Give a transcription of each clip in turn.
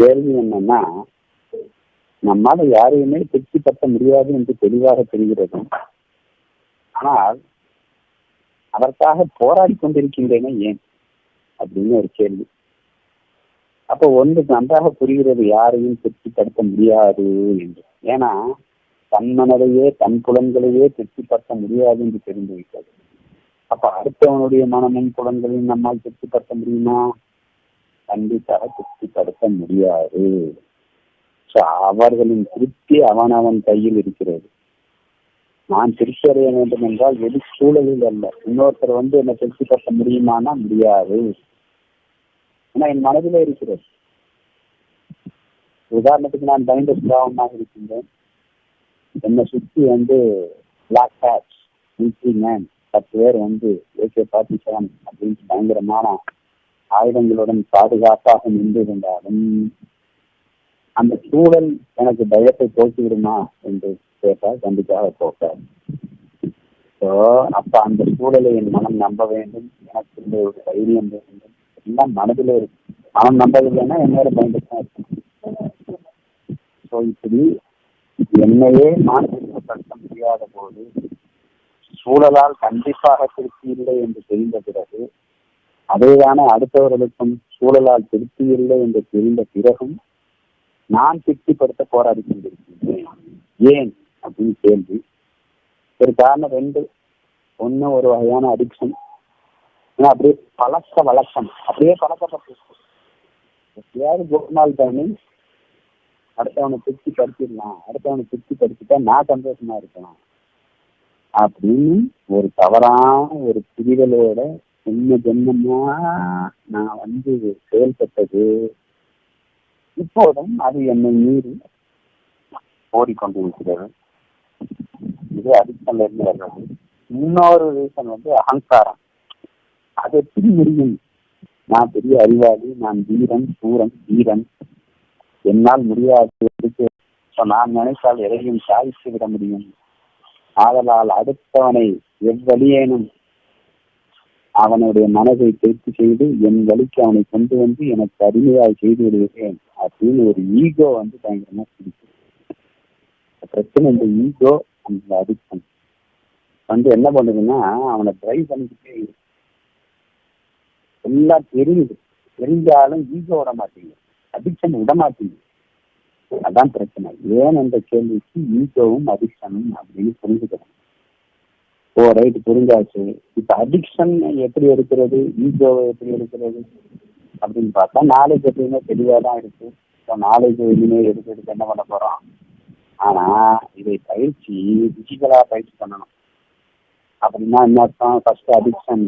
கேள்வி என்னன்னா நம்மால யாரையுமே திருப்திப்படுத்த முடியாது என்று தெளிவாக தெரிகிறது ஆனால் அதற்காக போராடி கொண்டிருக்கின்றன ஏன்? அப்படின்னு ஒரு கேள்வி. அப்போ ஒன்று நன்றாக புரிகிறது யாரையும் திருப்திப்படுத்த முடியாது என்று. ஏன்னா தன் மனதையே தன் புலன்களையே திருப்திப்படுத்த முடியாது என்று தெரிந்து விட்டது அப்ப அடுத்தவனுடைய மனமும் புலன்களையும் நம்மால் திருப்திப்படுத்த முடியுமா? கண்டிப்பாக திருப்திப்படுத்த முடியாது. ஸோ அவர்களின் திருப்தி அவன் அவன் கையில் இருக்கிறது. நான் திருப்தி அடைய வேண்டும் என்றால் எது சூழலில் அல்ல. இன்னொருத்தர் வந்து என்னை திருப்திப்படுத்த முடியுமானா? முடியாது. ஏன்னா என் மனதில இருக்கிறது. உதாரணத்துக்கு நான் பயந்த சுபாவமாக இருக்கின்றேன். என்னை சுற்றி வந்து பிளாக் பேட்ச் மேன் பத்து பேர் வந்து ஏகே பார்ட்டி செவன் அப்படின்னு பயங்கரமான ஆயுதங்களுடன் பாதுகாப்பாக நின்றிருந்தாலும் அந்த சூழல் எனக்கு பயத்தை போக்கிவிடுமா என்று கேட்டால் கண்டிப்பாக போக்காது ஸோ அப்ப அந்த சூழலை என் மனம் நம்ப வேண்டும். எனக்கு இந்த ஒரு தைரியம் வேண்டும். எல்லாம் மனதில் இருக்கு. மனம் நம்பவில்லைன்னா என்னோட பயந்து தான் இருக்கும் ஸோ இப்படி என்னையே மாற்றப்படுத்த முடியாத போது சூழலால் கண்டிப்பாக திருப்தி இல்லை என்று தெரிந்த பிறகு அதேதானே அடுத்தவர்களுக்கும் சூழலால் திருப்தி இல்லை என்று தெரிந்த பிறகும் நான் திருப்திப்படுத்த போராடி கொண்டிருக்கின்றேன் ஏன்? அப்படின்னு கேள்வி. ஒரு காரணம் ரெண்டு. ஒண்ணு ஒரு வகையான அடிக்ஷன் ஏன்னா அப்படியே பழக்க வழக்கம். அப்படியே பழக்கப்பட்டு எப்படியாவது ஒரு நாள் தானே அடுத்தவனை திருப்தி படுத்திடலாம் அடுத்தவனை திருப்தி படுத்திட்டா நான் சந்தோஷமா இருக்கலாம். அப்படின்னு ஒரு தவறான ஒரு புரிதலோட என்ன ஜென்மமா? நான் வந்து செயல்பட்டது. இப்போதும் அது என்னை மீறி ஓடிக்கொண்டிருக்கிறது இது அடித்தல இருந்து வர்றது இன்னொரு ரீசன் வந்து அகங்காரம். அது எப்படி முடியும்? நான் பெரிய அறிவாளி நான் வீரன் சூரன் வீரன். என்னால் முடியாது நான் நினைத்தால் எதையும் சாதித்து விட முடியும். ஆதலால் அடுத்தவனை எவ்வழியேனும் அவனுடைய மனதை திருப்தி செய்து என் வழிக்கு அவனை கொண்டு வந்து எனக்கு அடிமையாய் செய்து விடுகிறேன். அப்படின்னு ஒரு ஈகோ வந்து பயங்கரமா பிடிக்கும். பிரச்சனை இந்த ஈகோ அந்த அடிக்ஷன். வந்து என்ன பண்ணுதுன்னா அவனை டிரைவ் பண்ணிக்கிட்டே எல்லாம் தெரியுது. தெரிஞ்சாலும் ஈகோ விட மாட்டேங்குது. அடிக்ஷன் விட மாட்டேங்குது. அதான் பிரச்சனை. ஏன் என்ற கேள்விக்கு ஈகோவும் அடிக்ஷனும் அப்படின்னு புரிஞ்சுக்கணும். ஓ ரைட் புரிஞ்சாச்சு இப்ப அடிக்ஷன் எப்படி இருக்கிறது ஈகோவை எப்படி இருக்கிறது அப்படின்னு பார்த்தா நாலேஜ் எப்பயுமே தெளிவா தான் இருக்கு. இப்போ நாலேஜ் வெளியே எடுத்து எடுத்து என்ன பண்ண போறோம்? ஆனா இதை பயிற்சி பிசிக்கலா பயிற்சி பண்ணணும். அப்படின்னா என்ன அர்த்தம்? ஃபர்ஸ்ட் அடிக்ஷன்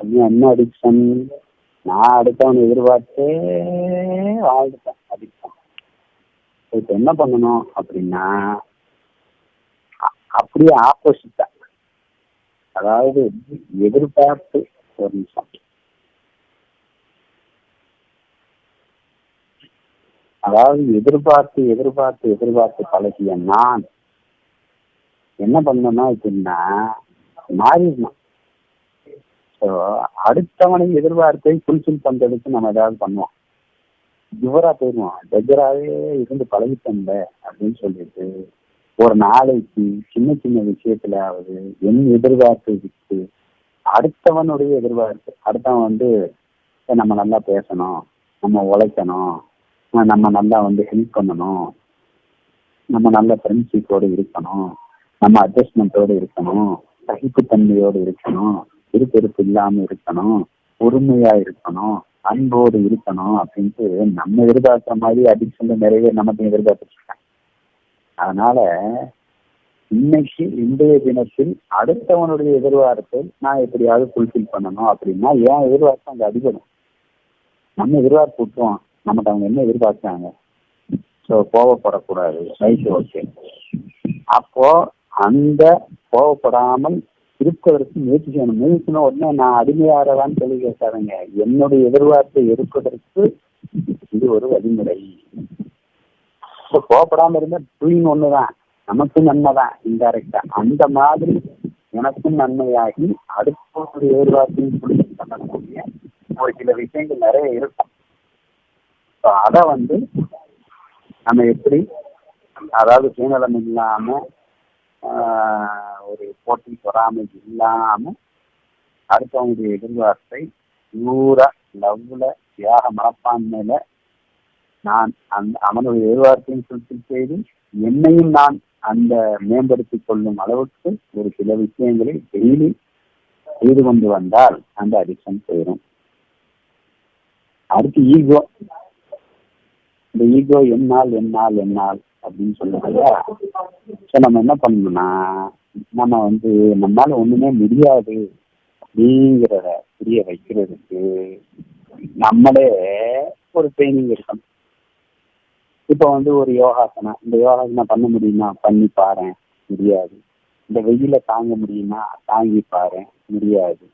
அப்படின்னா என்ன அடிக்ஷன் நான் அடுத்தவனை எதிர்பார்த்தே வாழ்ந்துட்டேன். அடிக்ஷன் இப்போ என்ன பண்ணணும் அப்படின்னா அப்படியே ஆப்போசிட்டா அதாவது எதிர்பார்த்து ஒரு நிமிஷம் அதாவது எதிர்பார்த்து எதிர்பார்த்து எதிர்பார்த்து பழகிய நான் என்ன பண்ணனா அப்படின்னா மாறிடணும். ஸோ அடுத்தவனை எதிர்பார்த்தை ஃபுல்ஃபில் பண்றதுக்கு நம்ம ஏதாவது பண்ணுவோம். இவரா போயிடுவோம் டெஜராகவே இருந்து பழகிட்டோம்ல அப்படின்னு சொல்லிட்டு ஒரு நாளைக்கு சின்ன சின்ன விஷயத்துலயாவது என் எதிர்பார்ப்பு விட்டு அடுத்தவனுடைய எதிர்பார்ப்பு அடுத்தவன் வந்து நம்ம நல்லா பேசணும் நம்ம உழைக்கணும் நம்ம நல்லா வந்து ஹெல்ப் பண்ணணும் நம்ம நல்ல ஃப்ரெண்ட்ஷிப்போடு இருக்கணும் நம்ம அட்ஜஸ்ட்மெண்ட்டோடு இருக்கணும் சகிப்புத்தன்மையோடு இருக்கணும் இருப்பெருப்பு இல்லாம இருக்கணும் பொறுமையா இருக்கணும் அன்போடு இருக்கணும் அப்படின்ட்டு நம்ம எதிர்பார்க்குற மாதிரி அடிக்ஷன்ல நிறைய நமக்கு எதிர்பார்த்துருக்காங்க அதனால இன்னைக்கு இன்றைய தினத்தில் அடுத்தவனுடைய எதிர்பார்ப்பை நான் எப்படியாவது ஃபுல்ஃபில் பண்ணணும் அப்படின்னா ஏன் எதிர்பார்ப்பு அங்க அதிகம் நம்ம எதிர்பார்ப்பு விட்டுருவோம் நம்மகிட்ட அவங்க என்ன எதிர்பார்த்தாங்க ஸோ கோவப்படக்கூடாது. ரைட் ஓகே அப்போ அந்த கோவப்படாமல் இருப்பதற்கு முயற்சி செய்யணும். முயற்சின உடனே நான் அடிமையாரதான் சொல்லி கேட்காதீங்க. என்னுடைய எதிர்பார்ப்பை எடுப்பதற்கு இது ஒரு வழிமுறை. இப்போ கோவப்படாம இருந்தா டூயிங் ஒண்ணுதான். நமக்கும் நன்மை தான். இன்டைரக்டா அந்த மாதிரி எனக்கும் நன்மையாகி அடுத்த எதிர்பார்ப்பையும் புரிஞ்சு பண்ணக்கூடிய ஒரு சில விஷயங்கள் நிறைய இருக்கும். ஸோ அதை வந்து நம்ம எப்படி அதாவது சுயநலம் இல்லாம ஒரு போட்டி பொறாமை இல்லாம அடுத்தவங்களுடைய எதிர்பார்ப்பை நூறா லவ்ல தியாக மனப்பான்மையில நான் அந்த அவனுடைய எதிர்பார்ப்பையும் சுற்றி செய்து என்னையும் நான் அந்த மேம்படுத்திக் கொள்ளும் அளவுக்கு ஒரு சில விஷயங்களை டெய்லி செய்து கொண்டு வந்தால் அந்த அடிக்ஷன் போயிடும் அடுத்து ஈகோ இந்த ஈகோ என்னால் என்னால் என்னால் அப்படின்னு சொல்லுவாங்களா ஸோ நம்ம என்ன பண்ணணும்னா நம்ம வந்து நம்மளால ஒண்ணுமே முடியாது அப்படிங்கிறத புரிய வைக்கிறதுக்கு நம்மளே ஒரு ட்ரைனிங் இருக்கணும் இப்போ வந்து ஒரு யோகாசனம். இந்த யோகாசனம் பண்ண முடியுமா? பண்ணி பாரு முடியாது. இந்த வெயில தாங்க முடியுமா? தாங்கி பாரு முடியாது.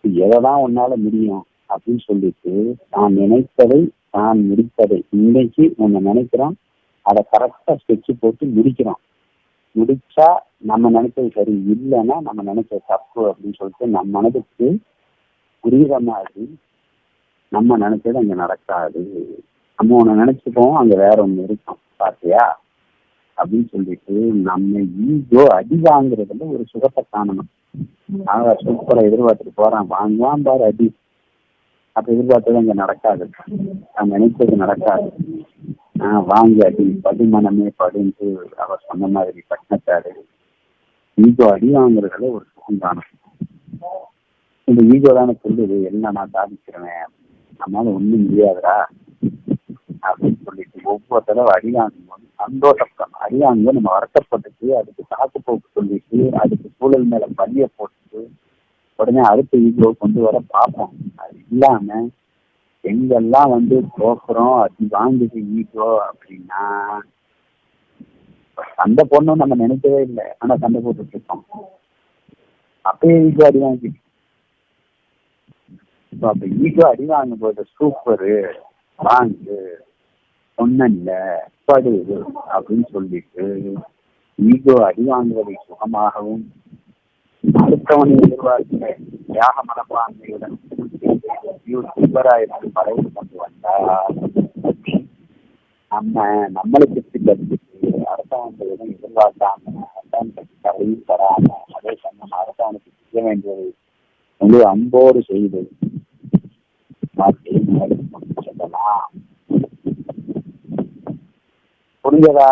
எதை தான் உன்னால முடியும் அப்படின்னு சொல்லிட்டு நான் நினைத்ததை நான் முடித்ததை இன்னைக்கு ஒன்று நினைக்கிறோம். அதை கரெக்டாக ஸ்கெட்ச் போட்டு முடிக்கிறோம். முடிச்சா நம்ம நினைச்சது சரி இல்லைன்னா நம்ம நினைச்சது தப்பு அப்படின்னு சொல்லிட்டு நம்ம மனதுக்கு புரியுற மாதிரி நம்ம நினைச்சது அங்க நடக்காது. நம்ம உன்னை நினைச்சுப்போம் அங்க வேற ஒண்ணு இருக்கும் பாத்தியா? அப்படின்னு சொல்லிட்டு நம்ம ஈகோ அடி வாங்குறதுல ஒரு சுகத்தை காணணும். ஆக சூப்பரா எதிர்பார்த்துட்டு போறான் வாங்குவான் பாரு அடி. அப்ப எதிர்பார்த்தது அங்க நடக்காது. நான் நினைச்சது நடக்காது. ஆஹ் வாங்கி அடி படுமனமே படுந்து அவர் சொன்ன மாதிரி பட்டினத்தாரு ஈகோ அடி வாங்குறதுல ஒரு சுகம் காணும். இந்த ஈகோ தானே சொல்லுது என்ன நான் சாதிக்கிறேன்? நம்மளால ஒண்ணும் முடியாதுடா. அப்படின்னு சொல்லிட்டு ஒவ்வொரு தடவை அடிவாங்கும் போது சந்தோஷப்படணும் அடி நம்ம வருத்தப்பட்டுட்டு அதுக்கு தாக்கு போக்கு சொல்லிட்டு அதுக்கு சூழல் மேல பள்ளிய போட்டுட்டு உடனே அடுத்த ஈகோ கொண்டு வர பார்ப்போம். அது இல்லாம எங்கெல்லாம் வந்து போக்குறோம் அது வாங்குது ஈகோ அப்படின்னா சண்டை போடணும்னு நம்ம நினைக்கவே இல்லை. ஆனா சண்டை போட்டுட்டு இருக்கோம். அப்பயே ஈகோ அடி வாங்கி இப்போ அப்ப ஈகோ அடி வாங்கும் போது சூப்பரு வாங்கு. ஒன்னல்ல படு அப்படின்னு சொல்லிட்டு ஈகோ அடி வாங்குவதை சுகமாகவும் அடுத்தவனை எதிர்பார்க்கிற தியாக மனப்பான்மையுடன் சூப்பராயிருந்து படைத்து கொண்டு வந்தா நம்ம நம்மளை திருப்தி கற்றுட்டு அரசாங்கத்திடம் எதிர்பார்க்காம அடுத்தவன் தடையும் தராம அதே சமயம் அரசாங்கத்துக்கு செய்ய வேண்டியதை முழு அன்போடு செய்து மாற்றி புரிஞ்சதா